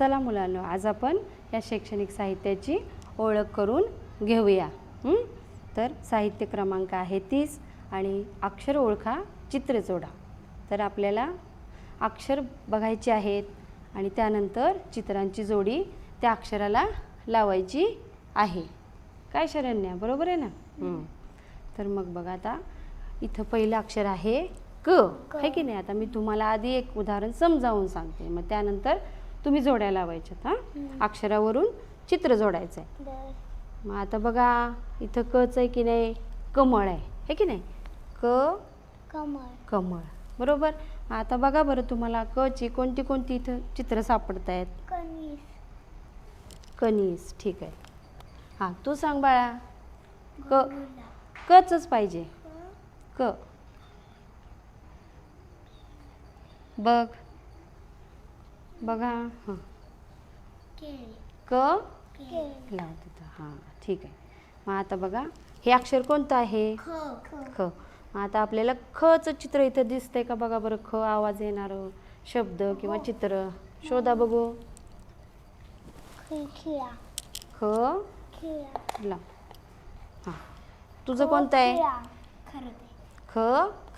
चला मुलांनो आज आपण या शैक्षणिक साहित्याची ओळख करून घेऊया? तर साहित्य क्रमांक आहे तीस आणि अक्षर ओळखा चित्र जोडा. तर आपल्याला अक्षर बघायचे आहेत आणि त्यानंतर चित्रांची जोडी त्या अक्षराला लावायची आहे. काय शरण्या बरोबर आहे ना. तर मग बघा आता इथं पहिलं अक्षर आहे क. आहे की नाही? आता मी तुम्हाला आधी एक उदाहरण समजावून सांगते. मग त्यानंतर तुम्ही जोड्या लावायच्यात हां? अक्षरावरून चित्र जोडायचं आहे मग आता बघा इथं कच आहे की नाही? कमळ आहे है की नाही? क कमळ. कमळ. बरोबर? आता बघा बरं तुम्हाला कची कोणती कोणती इथं चित्र सापडत आहेत कणीस. कणीस ठीक आहे. हां तू सांग बाळा. क कच पाहिजे. क. बघ. बघा. हां. क? केळी लाव तिथं. हां. ठीक आहे. मग आता बघा. हे अक्षर कोणतं आहे? ख. मग आता आपल्याला खचं चित्र इथं दिसतंय का बघा बरं? ख आवाज येणारं शब्द किंवा चित्र. शोधा बघू. ख? लाव. हां. तुझं कोणतं आहे? ख?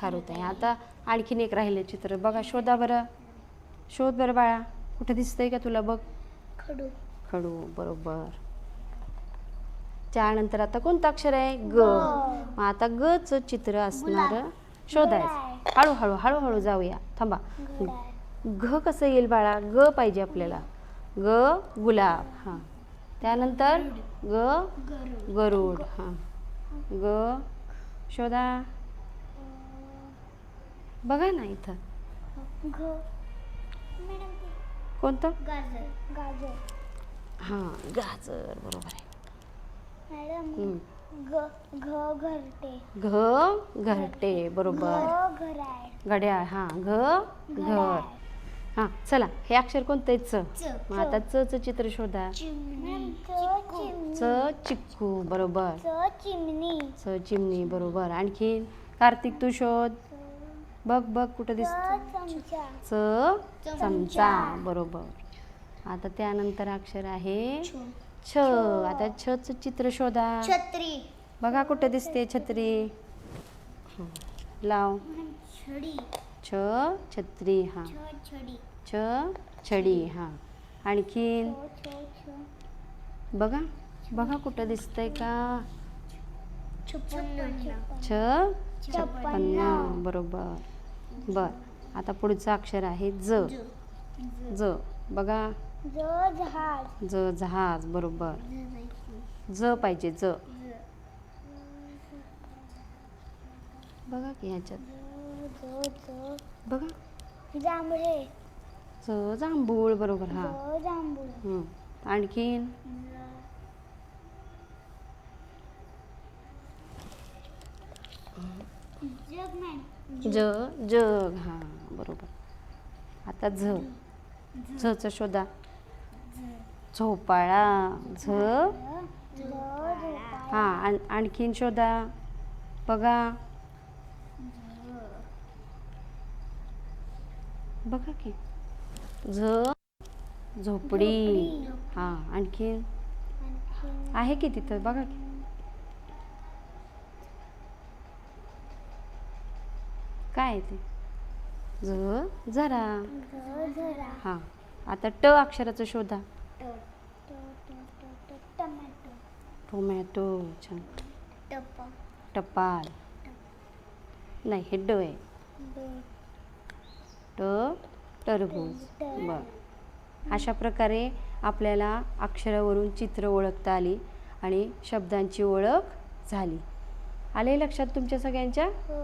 खारुत आहे आता आणखीन एक राहिलं चित्र. बघा शोधा बरं. शोध बरं बाळा. कुठं दिसतंय का तुला बघ. खडू. खडू बरोबर. त्यानंतर आता कोणतं अक्षर आहे? ग. मग आता ग च चित्र असणार शोधायचं. हळूहळू हळूहळू जाऊया. थांबा. घ कसं येईल बाळा? ग पाहिजे आपल्याला. ग गुलाब. हां. त्यानंतर ग गरुड. हां. ग शोधा. बघा ना इथं. कोणतं? गाजर. गाजर. हां गाजर बरोबर आहे. मॅडम हम्म. ग घ घरटे. घ घरटे बरोबर. घ घड्याळ हां घ घर हां चला हे अक्षर कोणतं आहे? च. मग आता च च चित्र शोधा. चिमणी. च चिक्कू बरोबर. च चिमणी. च चिमणी बरोबर. आणखीन कार्तिक तू शोध. बघ बघ कुठं दिसत चमचा. च चमचा. बरोबर. आता त्यानंतर अक्षर आहे छ. आता छ च चित्र शोधा. छत्री. बघा कुठं दिसते छत्री. लाव. छ छत्री हां. छ छडी. हां. आणखीन? बघा. बघा कुठं दिसतंय का? छ छप्पन्न बरोबर. बर. आता पुढचं अक्षर आहे ज. ज. बघा. ज जहाज. ज जहाज बरोबर. ज पाहिजे ज. बघा की ह्याच्यात. बघा. जांभळे. ज जांभूळ बरोबर हा. हं. आणखीन जग मॅन ज जग हा बरोबर. आता झ. झचं शोधा. झोपाळा झ. हा आण आणखीन शोधा. बघा. बघा की. झ. झोपडी. हा आणखीन. आहे की तिथं? बघा की. काय ते? झ जरा. ज जरा. हा. आता ट अक्षराचं शोधा. टमॅटो. छान. टप. टपाल. नाही हे ड आहे. ट टरबूज. बर. अशा प्रकारे आपल्याला अक्षरावरून चित्र ओळखता आली आणि शब्दांची ओळख झाली. आले लक्षात तुमच्या सगळ्यांच्या? हो.